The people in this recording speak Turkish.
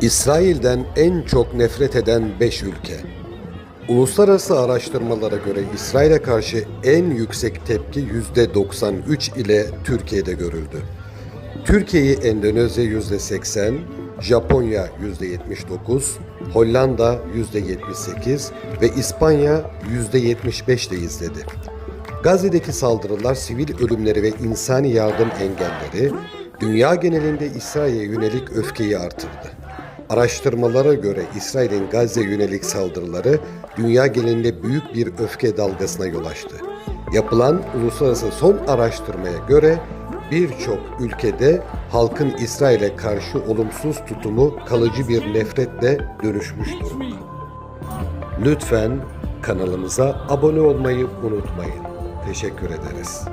İsrail'den en çok nefret eden 5 ülke. Uluslararası araştırmalara göre İsrail'e karşı en yüksek tepki %93 ile Türkiye'de görüldü. Türkiye'yi Endonezya %80, Japonya %79, Hollanda %78 ve İspanya %75 de izledi. Gazze'deki saldırılar, sivil ölümleri ve insani yardım engelleri dünya genelinde İsrail'e yönelik öfkeyi artırdı. Araştırmalara göre İsrail'in Gazze yönelik saldırıları dünya genelinde büyük bir öfke dalgasına yol açtı. Yapılan uluslararası son araştırmaya göre birçok ülkede halkın İsrail'e karşı olumsuz tutumu kalıcı bir nefretle dönüşmüş durumda. Lütfen kanalımıza abone olmayı unutmayın. Teşekkür ederiz.